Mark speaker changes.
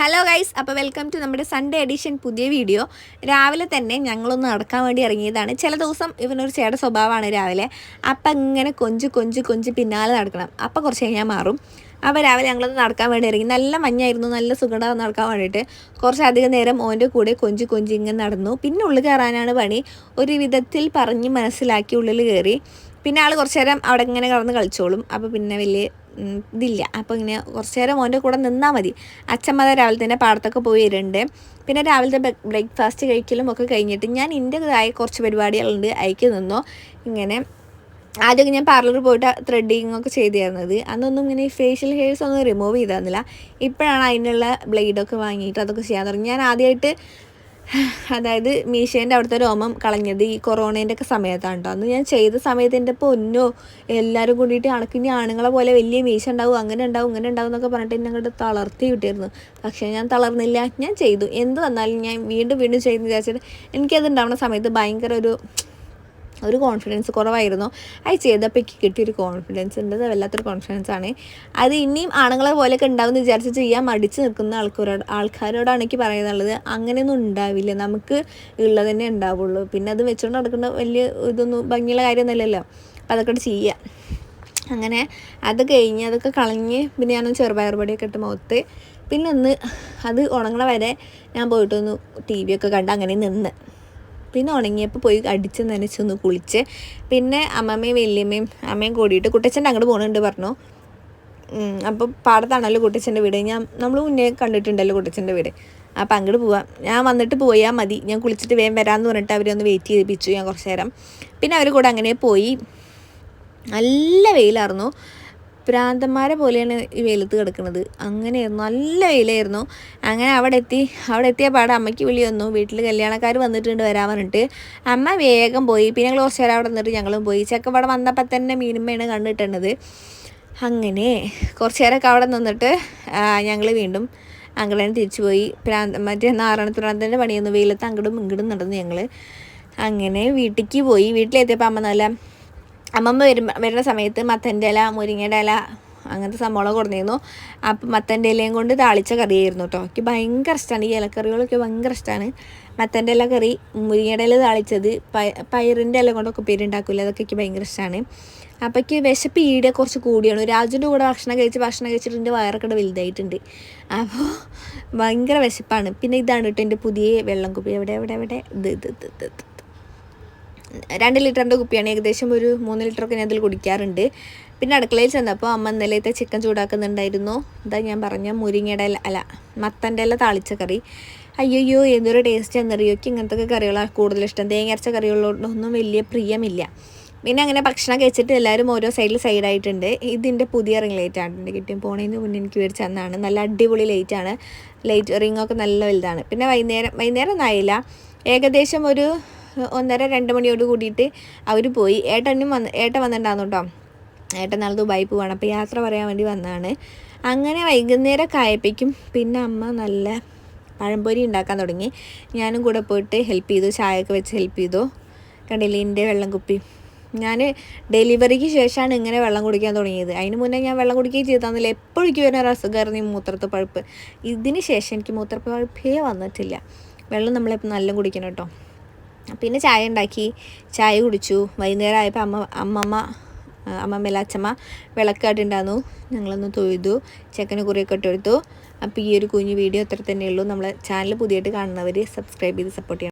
Speaker 1: Hello guys അപ്പോൾ welcome to നമ്മുടെ Sunday edition പുതിയ വീഡിയോ രാവിലെ തന്നെ ഞങ്ങളൊന്ന് നടക്കാൻ വേണ്ടി ഇറങ്ങിയതാണ്. ചില ദിവസം ഇവനൊരു ചേട സ്വഭാവമാണ് രാവിലെ. അപ്പം ഇങ്ങനെ കൊഞ്ച് കൊഞ്ച് കൊഞ്ച് പിന്നാലെ നടക്കണം. അപ്പം കുറച്ച് കഴിഞ്ഞാൽ മാറും. അപ്പോൾ രാവിലെ ഞങ്ങളൊന്ന് നടക്കാൻ വേണ്ടി ഇറങ്ങി. നല്ല മഞ്ഞായിരുന്നു. നല്ല സുഖം നടക്കാൻ വേണ്ടിയിട്ട്. കുറച്ചധികം നേരം ഓന്റെ കൂടെ കൊഞ്ച് കൊഞ്ച് ഇങ്ങനെ നടന്നു. പിന്നെ ഉള്ളിൽ കയറാനാണ് പണി. ഒരു വിധത്തിൽ പറഞ്ഞ് മനസ്സിലാക്കി ഉള്ളിൽ കയറി. പിന്നെ ആൾ കുറച്ച് നേരം അവിടെ ഇങ്ങനെ കടന്ന് കളിച്ചോളും. അപ്പോൾ പിന്നെ വലിയ ഇതില്ല. അപ്പോൾ ഇങ്ങനെ കുറച്ച് നേരം മോന്റെ കൂടെ നിന്നാൽ മതി. അച്ഛമ്മ രാവിലെ തന്നെ പാടത്തൊക്കെ പോയി വരുന്നുണ്ട് പിന്നെ രാവിലത്തെ ബ്രേക്ക്ഫാസ്റ്റ് കഴിക്കലും ഒക്കെ കഴിഞ്ഞിട്ട് ഞാൻ എന്റെതായ കുറച്ച് പരിപാടികളുണ്ട്. അയക്ക് നിന്നോ. ഇങ്ങനെ ആദ്യമൊക്കെ ഞാൻ പാർലറിൽ പോയിട്ട് ത്രെഡിങ് ഒക്കെ ചെയ്തിരുന്നത്. അന്നൊന്നും ഇങ്ങനെ ഫേഷ്യൽ ഹെയർസ് ഒന്നും റിമൂവ് ചെയ്തിരുന്നില്ല. ഇപ്പോഴാണ് അതിനുള്ള ബ്ലേഡൊക്കെ വാങ്ങിയിട്ട് അതൊക്കെ ചെയ്യാൻ തുടങ്ങി. ഞാൻ ആദ്യമായിട്ട് അതായത് മീഷേന്റെ അവിടുത്തെ രോമം കളഞ്ഞത് ഈ കൊറോണേന്റെ ഒക്കെ സമയത്താണ് കേട്ടോ അന്ന് ഞാൻ ചെയ്ത സമയത്ത് എന്റെ പൊന്നോ എല്ലാവരും കൂടിയിട്ട് കണക്കിന് ആണുങ്ങളെ പോലെ വലിയ മീശ ഉണ്ടാവും അങ്ങനെ ഉണ്ടാവും ഇങ്ങനെ ഉണ്ടാവും എന്നൊക്കെ പറഞ്ഞിട്ട് എന്നെ അങ്ങോട്ട് തളർത്തി വിട്ടിരുന്നു. പക്ഷേ ഞാൻ തളർന്നില്ല ഞാൻ ചെയ്തു. എന്ത് വന്നാലും ഞാൻ വീണ്ടും വീണ്ടും ചെയ്തെന്ന് വിചാരിച്ചിട്ട് എനിക്കത് ഉണ്ടാവുന്ന സമയത്ത് ഭയങ്കര ഒരു ഒരു കോൺഫിഡൻസ് കുറവായിരുന്നു. അത് ചെയ്തപ്പോൾ എനിക്ക് കിട്ടിയൊരു കോൺഫിഡൻസ് ഉണ്ട്. അത് വല്ലാത്തൊരു കോൺഫിഡൻസ് ആണ്. അത് ഇനിയും ആണുങ്ങളെ പോലെയൊക്കെ ഉണ്ടാവും എന്ന് വിചാരിച്ച് ചെയ്യാൻ മടിച്ച് നിൽക്കുന്ന ആൾക്കാരോട് ആൾക്കാരോടാണ് എനിക്ക് പറയുന്നുള്ളത് അങ്ങനെയൊന്നും ഉണ്ടാവില്ല. നമുക്ക് ഉള്ളത് തന്നെ ഉണ്ടാവുള്ളൂ. പിന്നെ അത് വെച്ചുകൊണ്ട് നടക്കുന്ന വലിയ ഇതൊന്നും ഭംഗിയുള്ള കാര്യമൊന്നുമല്ലല്ലോ. അപ്പോൾ അതൊക്കെ ചെയ്യുക അങ്ങനെ അത് കഴിഞ്ഞ് അതൊക്കെ കളഞ്ഞ് പിന്നെ ഞാനൊന്ന് ചെറുപയർ പൊടിയൊക്കെ ഇട്ട് മുഖത്ത്. പിന്നെ ഒന്ന് അത് ഉണങ്ങണ വരെ ഞാൻ പോയിട്ടൊന്ന് ടി വി ഒക്കെ കണ്ട് അങ്ങനെ നിന്ന്. പിന്നെ ഉണങ്ങിയപ്പോൾ പോയി അടിച്ച് നനച്ചൊന്ന് കുളിച്ച്. പിന്നെ അമ്മമ്മയും വല്യമ്മയും അമ്മയും കൂടിയിട്ട് കുട്ടച്ചന്റെ അങ്ങോട്ട് പോകുന്നുണ്ട് പറഞ്ഞു. അപ്പോൾ പാടത്താണല്ലോ കുട്ടച്ചന്റെ വീട്. ഞാൻ നമ്മൾ മുന്നേ കണ്ടിട്ടുണ്ടല്ലോ കുട്ടച്ചന്റെ വീട്. അപ്പം അങ്ങോട്ട് പോവാം. ഞാൻ വന്നിട്ട് പോയാൽ മതി. ഞാൻ കുളിച്ചിട്ട് വേഗം വരാമെന്ന് പറഞ്ഞിട്ട് അവരെ ഒന്ന് വെയിറ്റ് ചെയ്യിപ്പിച്ചു ഞാൻ കുറച്ച് നേരം. പിന്നെ അവർ കൂടെ അങ്ങനെ പോയി. നല്ല വെയിലായിരുന്നു. പ്രാന്തന്മാരെ പോലെയാണ് ഈ വെയിലത്ത് കിടക്കുന്നത്. അങ്ങനെയായിരുന്നു. നല്ല വെയിലായിരുന്നു. അങ്ങനെ അവിടെ എത്തി. അവിടെ എത്തിയ പാടെ അമ്മയ്ക്ക് വിളി വന്നു. വീട്ടിൽ കല്യാണക്കാർ വന്നിട്ടുണ്ട് വരാൻ പറഞ്ഞിട്ട്. അമ്മ വേഗം പോയി. പിന്നെ കുറച്ച് നേരം അവിടെ നിന്നിട്ട് ഞങ്ങളും പോയി. ചെക്കപ്പാടെ വന്നപ്പോൾ തന്നെ മീനുമ്മയാണ് കണ്ടിട്ടുണ്ടത് അങ്ങനെ കുറച്ച് നേരമൊക്കെ അവിടെ നിന്നിട്ട് ഞങ്ങൾ വീണ്ടും അങ്കളേനെ തിരിച്ചു പോയി. പ്രാന്ത മറ്റേ നാരായണ പ്രാന്തന്റെ പണിയൊന്നും വെയിലത്ത് അങ്ങോട്ടും ഇങ്ങോട്ടും നടന്നു ഞങ്ങൾ അങ്ങനെ വീട്ടിലേക്ക് പോയി. വീട്ടിലെത്തിയപ്പോൾ അമ്മ നല്ല അമ്മമ്മ വരും വരുന്ന സമയത്ത് മത്തന്റെ ഇല മുരിങ്ങയുടെ ഇല അങ്ങനത്തെ സംഭവങ്ങളൊക്കെ കൊടുത്തിരുന്നു. അപ്പം മത്തന്റെ ഇലയും കൊണ്ട് താളിച്ച കറിയായിരുന്നു കേട്ടോ എനിക്ക് ഭയങ്കര ഇഷ്ടമാണ് ഈ ഇലക്കറികളൊക്കെ ഭയങ്കര ഇഷ്ടമാണ് മത്തന്റെ ഇല കറി മുരിങ്ങയുടെ ഇല താളിച്ചത് പയ പയറിന്റെ ഇല കൊണ്ടൊക്കെ പേരുണ്ടാക്കില്ല അതൊക്കെ എനിക്ക് ഭയങ്കര ഇഷ്ടമാണ് അപ്പം എനിക്ക് വിശപ്പ് ഈടെ കുറച്ച് കൂടിയാണ്. രാജുവിന്റെ കൂടെ ഭക്ഷണം കഴിച്ച് ഭക്ഷണം കഴിച്ചിട്ട് എന്റെ വയറൊക്കെ വലുതായിട്ടുണ്ട്. അപ്പോൾ ഭയങ്കര വിശപ്പാണ്. പിന്നെ ഇതാണ് കേട്ടോ എന്റെ പുതിയ വെള്ളം കുപ്പി. എവിടെ എവിടെ എവിടെ? ഇത് ഇത് ഇത് ഇത്. രണ്ട് ലിറ്ററിന്റെ കുപ്പിയാണ് ഏകദേശം ഒരു മൂന്ന് ലിറ്ററൊക്കെ ഞാൻ അതിൽ കുടിക്കാറുണ്ട്. പിന്നെ അടുക്കളയിൽ ചെന്നപ്പോൾ അമ്മ ഇന്നലത്തെ ചിക്കൻ ചൂടാക്കുന്നുണ്ടായിരുന്നു. എന്താ ഞാൻ പറഞ്ഞ മുരിങ്ങയുടെ ഇല അല്ല മത്തന്റെ ഇല താളിച്ച കറി. അയ്യോ എന്തൊരു ടേസ്റ്റ് എന്നറിയോ ഇങ്ങനത്തെ കറികളാണ് കൂടുതൽ ഇഷ്ടം. കറികളോടൊന്നും വലിയ പ്രിയമില്ല. പിന്നെ അങ്ങനെ ഭക്ഷണം കഴിച്ചിട്ട് എല്ലാവരും ഓരോ സൈഡിൽ സൈഡായിട്ടുണ്ട് ഇതിന്റെ പുതിയ റിംഗ് ലൈറ്റ് ആണ് കിട്ടിയ പോണതിന് മുന്നേ എനിക്ക് മേടിച്ച് തന്നാണ് നല്ല അടിപൊളി ലൈറ്റാണ് ലൈറ്റ് റിങ്ങൊക്കെ നല്ല വലുതാണ്. പിന്നെ വൈകുന്നേരം വൈകുന്നേരം ഒന്നായില്ല ഏകദേശം ഒരു ഒന്നര രണ്ട് മണിയോട് കൂടിയിട്ട് അവർ പോയി. ഏട്ടനും വന്ന് ഏട്ടൻ വന്നിട്ടുണ്ടായിരുന്നു കേട്ടോ. ഏട്ടൻ നാളെ ദുബായി പോവാണ്. അപ്പോൾ യാത്ര പറയാൻ വേണ്ടി വന്നതാണ്. അങ്ങനെ വൈകുന്നേരം കായപ്പിക്കും പിന്നെ അമ്മ നല്ല പഴംപൊരി ഉണ്ടാക്കാൻ തുടങ്ങി. ഞാനും കൂടെ പോയിട്ട് ഹെൽപ്പ് ചെയ്തു. ചായയൊക്കെ വെച്ച് ഹെൽപ്പ് ചെയ്തു. കണ്ടില്ലേ എന്റെ വെള്ളം കുപ്പി. ഞാൻ ഡെലിവറിക്ക് ശേഷമാണ് ഇങ്ങനെ വെള്ളം കുടിക്കാൻ തുടങ്ങിയത്. അതിന് മുന്നേ ഞാൻ വെള്ളം കുടിക്കുകയും ചെയ്താന്നില്ല എപ്പോഴും എനിക്ക് വരുന്ന ഒരു അസുഖമായിരുന്നു ഈ മൂത്രത്ത് പഴുപ്പ്. ഇതിന് ശേഷം എനിക്ക് മൂത്രപ്പഴുപ്പേ വന്നിട്ടില്ല. വെള്ളം നമ്മളെപ്പോൾ നല്ല കുടിക്കണം കേട്ടോ. പിന്നെ ചായ ഉണ്ടാക്കി. ചായ കുടിച്ചു. വൈകുന്നേരം ആയപ്പോൾ അമ്മ അമ്മമ്മ അമ്മമ്മ അച്ഛമ്മ വിളക്കായിട്ടുണ്ടായിരുന്നു ഞങ്ങളൊന്ന് തൊഴുതു. ചെക്കന് കുറിയൊക്കെ ഇട്ടെടുത്തു അപ്പോൾ ഈ ഒരു കുഞ്ഞു വീഡിയോ അത്ര തന്നെയുള്ളൂ. നമ്മളെ ചാനൽ പുതിയതായിട്ട് കാണുന്നവർ സബ്സ്ക്രൈബ് ചെയ്ത് സപ്പോർട്ട് ചെയ്യണം.